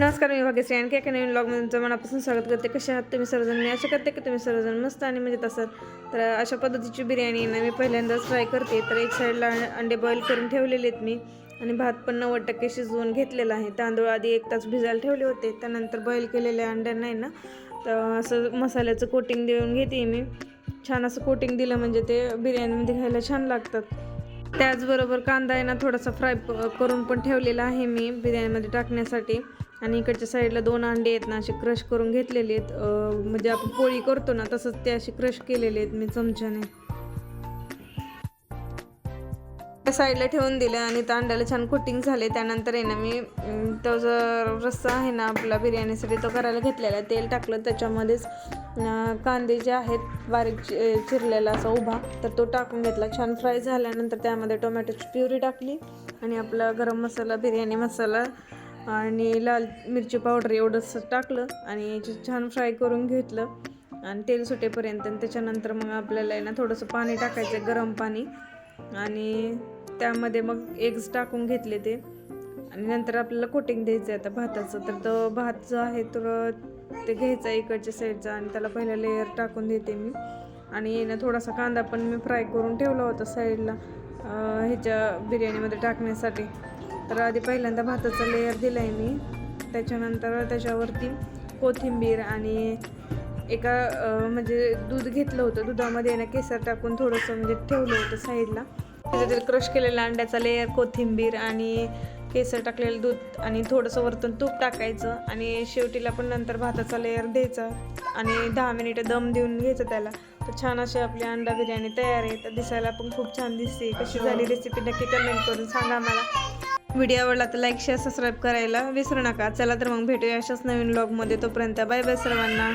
नमस्कार मी भाग्यश्री आणखी एका नवीन ब्लॉगमध्ये तुमचं मनापासून स्वागत करते. कसे आहात तुम्ही सर्वजण? मी अशा करते की तुम्ही सर्वजण मस्त आणि मजेत असाल. तर अशा पद्धतीची बिर्याणी ना मी पहिल्यांदाच ट्राय करते. तर एक साईडला अंडे बॉईल करून ठेवलेले आहेत मी. आणि भात पण नव्वद टक्के शिजवून घेतलेला आहे. तांदूळ आधी एक तास भिजायला ठेवले होते. त्यानंतर बॉईल केलेल्या अंड्यांना आहे ना तर असं मसाल्याचं कोटिंग देऊन घेते मी. छान असं कोटिंग दिलं म्हणजे ते बिर्याणीमध्ये खायला छान लागतात. त्याचबरोबर कांदा आहे ना थोडासा फ्राय करून पण ठेवलेला आहे मी बिर्याणीमध्ये टाकण्यासाठी. आणि इकडच्या साईडला दोन अंडे आहेत ना असे क्रश करून घेतलेले आहेत. म्हणजे आपण पोळी करतो ना तसंच ते असे क्रश केलेले आहेत मी चमच्याने. त्या साईडला ठेवून दिलं आणि त्या अंड्याला छान कोटिंग झाले. त्यानंतर आहे ना मी तो जो रस्सा आहे ना आपला बिर्याणीसाठी तो करायला घेतलेला आहे. तेल टाकलं त्याच्यामध्येच. कांदे जे आहेत बारीक चिरलेला असा उभा तर तो टाकून घेतला. छान फ्राय झाल्यानंतर त्यामध्ये टोमॅटोची प्युरी टाकली. आणि आपला गरम मसाला बिर्याणी मसाला आणि लाल मिरची पावडर एवढंच टाकलं आणि छान फ्राय करून घेतलं. आणि तेल सुटेपर्यंत आणि त्याच्यानंतर मग आपल्याला आहे ना थोडंसं पाणी टाकायचं गरम पाणी. आणि त्यामध्ये मग एग्स टाकून घेतले ते. आणि नंतर आपल्याला कोटिंग द्यायचं आहे आता भाताचं. तर तो भात जो आहे तर ते घ्यायचा इकडच्या साईडचा आणि त्याला पहिला लेयर टाकून देते मी. आणि ना थोडासा कांदा पण मी फ्राय करून ठेवला होता साईडला ह्याच्या बिर्याणीमध्ये टाकण्यासाठी. तर आधी पहिल्यांदा भाताचा लेअर दिला आहे मी. त्याच्यानंतर त्याच्यावरती कोथिंबीर आणि एका म्हणजे दूध घेतलं होतं. दुधामध्ये ना केसर टाकून थोडंसं म्हणजे ठेवलं होतं साईडला. त्याच्यातील क्रश केलेला अंड्याचा लेअर कोथिंबीर आणि केसर टाकलेलं दूध आणि थोडंसं वरतून तूप टाकायचं आणि शेवटीला पण नंतर भाताचा लेअर द्यायचा आणि दहा मिनिटं दम देऊन घ्यायचं त्याला. तर छान अशी आपली अंडा बिर्याणी तयार आहे तर दिसायला पण खूप छान दिसते. कशी झाली रेसिपी नक्की कमेंट करून सांगा मला व्हिडिओ आवडला तर लाईक शेअर सबस्क्राईब करायला विसरू नका. चला तर मग भेटूया अशाच नवीन ब्लॉगमध्ये तोपर्यंत बाय बाय सर्वांना.